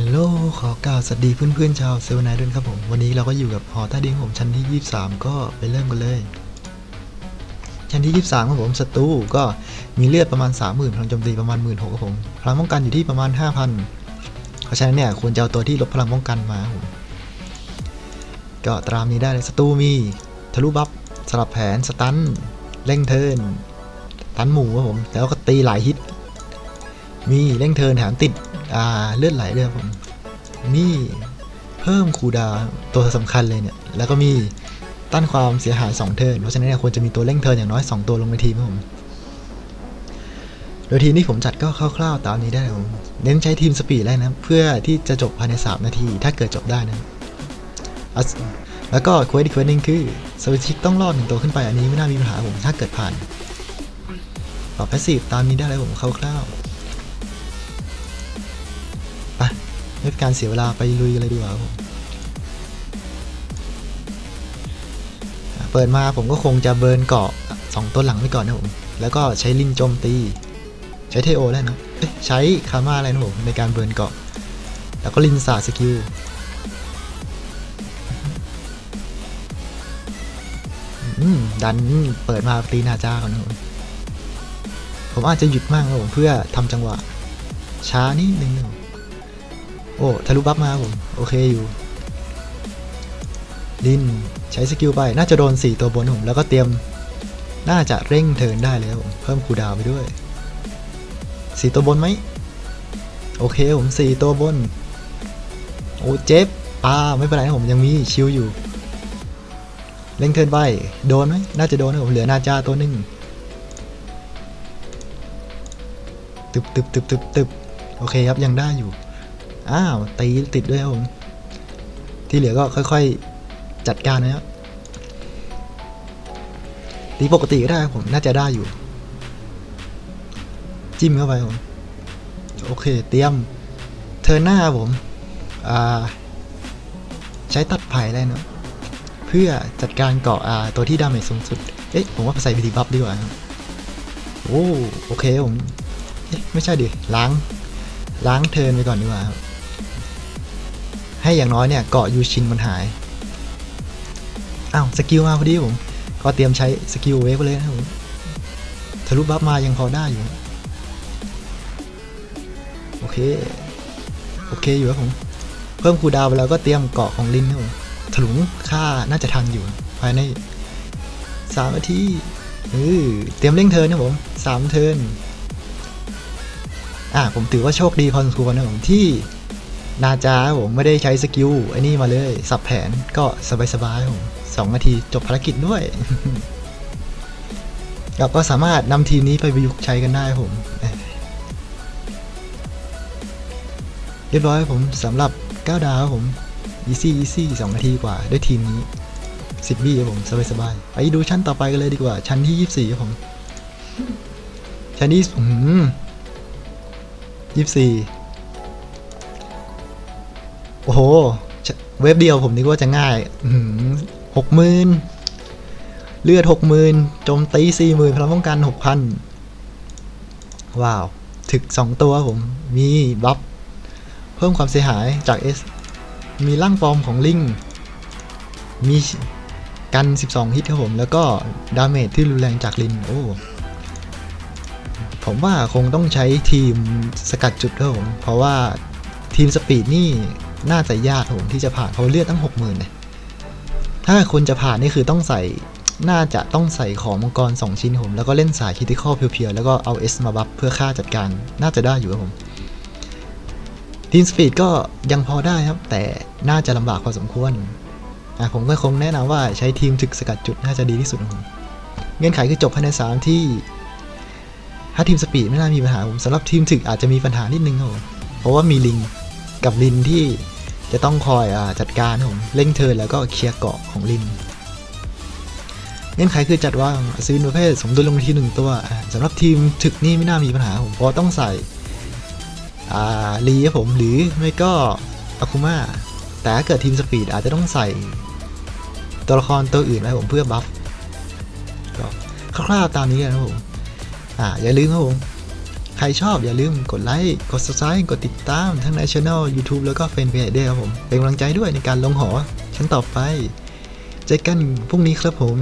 ฮัลโหล ขอกล่าวสวัสดีเพื่อนๆชาวเซลนายด้วยครับผม วันนี้เราก็อยู่กับหอใต้ดินของผมชั้นที่ 23 ก็ไปเริ่มกันเลย ชั้นที่ 23ของผมศัตรูก็มีเลือดประมาณ 30,000พลังโจมตีประมาณ 16,000ครับผม พลังป้องกันอยู่ที่ประมาณ 5,000 เพราะฉะนั้นเนี่ยควรจะเอาตัวที่ลดพลังป้องกันมาผม ก็ตามนี้ได้เลยศัตรูมีทะลุบัฟสลับแผนสตันเร่งเทิร์นตันหมูครับผม แล้วก็ตีหลายฮิต มีเร่งเทิร์นแถมติด เลือดไหลด้วยครับผมมีเพิ่มคูดาวตัวสำคัญเลยเนี่ย แล้วก็มีต้านความเสียหาย 2 เทิร์น เพราะฉะนั้นเนี่ยควรจะมีตัวเร่งเทิร์นอย่างน้อย 2 ตัวลงในทีมครับผม โดยทีมที่ผมจัดก็คร่าวๆตามนี้ได้ครับผมเน้นใช้ทีมสปีดได้นะ เพื่อที่จะจบภายใน 3 นาที ถ้าเกิดจบได้นะ แล้วก็เควสอีกเควสหนึ่งคือสวิชิกต้องรอดหนึ่งตัวขึ้นไปอันนี้ไม่น่ามีปัญหาผมถ้าเกิดผ่านปรับแพสซีฟตามนี้ได้เลยผมคร่าวๆ ไม่เป็นการเสียเวลาไปลุยกันเลยดีกว่าครับผมเปิดมาผมก็คงจะเบิร์นเกาะสองต้นหลังไปก่อนนะผม แล้วก็ใช้ลินโจมตี ใช้เทโอได้นะใช้คาม่าอะไรนะผมในการเบิร์นเกาะ แล้วก็ลินสาสกิลดันเปิดมาตีนาจาก่อนนะผมผมอาจจะหยุดมากนะผมเพื่อทำจังหวะ ช้านิดนึงนะผม โอ้ทะลุบัฟมาผมโอเคอยู่ลินใช้สกิลไปน่าจะโดน 4 ตัวบนผมแล้วก็เตรียมน่าจะเร่งเทินได้เลยครับผมเพิ่มคูดาวไปด้วย 4 ตัวบนไหมโอเคผม 4 ตัวบน โอ้เจ็บอ่าไม่เป็นไรผมยังมีชิลอยู่ เร่งเทินไปโดนไหมน่าจะโดนนะผมเหลือนาจาตัวหนึ่งตึบตึบตึบตึบตึบโอเคครับยังได้อยู่ อ้าวตีติดด้วยครับผม ที่เหลือก็ค่อยๆจัดการนะครับตีปกติก็ได้ผมน่าจะได้อยู่ จิ้มเข้าไปผม โอเค เตรียมเทอร์หน้าผมอ่าใช้ตัดไผ่ได้นะเพื่อจัดการเกาะตัวที่ดาเมจสูงสุด เอ๊ะผมว่าใส่วิธีบัฟดีกว่าครับโอ้โอเคผมเอ๊ะไม่ใช่ดิล้าง ล้างเทิร์นไปก่อนดีกว่าครับ ให้อย่างน้อยเนี่ยเกาะยูชินมันหายอ้าวสกิลมาพอดีผมก็เตรียมใช้สกิลเวฟไปเลยนะผมทะลุบัฟมายังพอได้อยู่โอเคโอเคอยู่ครับผมเพิ่มคูดาวไปแล้วก็เตรียมเกาะของลินครับผมถลุงค่าน่าจะทันอยู่ ภายในสามนาทีเออเตรียมเร่งเทินนะผมสามเทินอะผมถือว่าโชคดีพอสมควรนะผมที่ นาจาผมไม่ได้ใช้สกิลไอ้นี่มาเลย สับแผนก็สบายๆผมสองนาทีจบภารกิจด้วยเราก็สามารถนำทีมนี้ไปประยุกต์ใช้กันได้ผมเเรียบร้อยผมสำหรับ 9 ดาวครับผม easy easy 2นาทีกว่าด้วยทีมนี้ 10บี้ครับผมสบายๆไปดูชั้นต่อไปกันเลยดีกว่า ชั้นที่ 24ครับผม ชั้นที่ยี่สิบสี่ โอ้โห เว็บเดียวผมนึกว่าจะง่ายหกหมื่นเลือดหกหมื่นโจมตีสี่หมื่นพลังป้องกันหกพันว้าว ถึกสองตัวผม มีบัฟเพิ่มความเสียหายจาก S มีร่างฟอร์มของลิง มีกัน 12 ฮิตครับผม แล้วก็ดาเมจที่รุนแรงจากลิน โอ้ ผมว่าคงต้องใช้ทีมสกัดจุดครับผม เพราะว่าทีมสปีดนี่ น่าจะยากครับผมที่จะผ่านเพราะเลือดตั้ง60,000เนี่ยถ้าคนจะผ่านนี่คือต้องใส่น่าจะต้องใส่ของมังกร 2 ชิ้นผมแล้วก็เล่นสายคิติคอลเพียวๆ แล้วก็เอา S มาบัฟเพื่อฆ่าจัดการน่าจะได้อยู่ครับผมทีมสปีดก็ยังพอได้ครับ แต่น่าจะลำบากพอสมควรอะผมก็คงแนะนำว่าใช้ทีมถึกสกัดจุดน่าจะดีที่สุดผมเงื่อนไขคือจบภายใน3ที่ ถ้าทีมสปีดไม่น่ามีปัญหาผมสำหรับทีมถึกอาจจะมีปัญหานิดนึงครับผมเพราะว่ามีลิง กับลินที่จะต้องคอยอจัดการครับผมเร่งเทินแล้วก็เคลียร์เกาะของลินเงื่อนไขคือจัดว่างอัศวินประเภทสมดุลลงที่หนึ่งตัวอ่าสำหรับทีมถึกนี่ไม่น่ามีปัญหาผมเพราะต้องใส่ลีครับผมหรือไม่ก็อาคุมาแต่ถ้าเกิดทีมสปีดอาจจะต้องใส่ตัวละครตัวอื่นไว้ผมเพื่อบัฟก็คร่าวๆตามนี้กันครับผมอ่าอย่าลืมครับผม ใครชอบอย่าลืมกดไลค์ กด subscribe กดติดตามทั้งในช anel YouTube แล้วก็เฟนเพจด้วยครับผม เป็นกำลังใจด้วยในการลงหอชั้นต่อไป เจอกันพรุ่งนี้ครับผม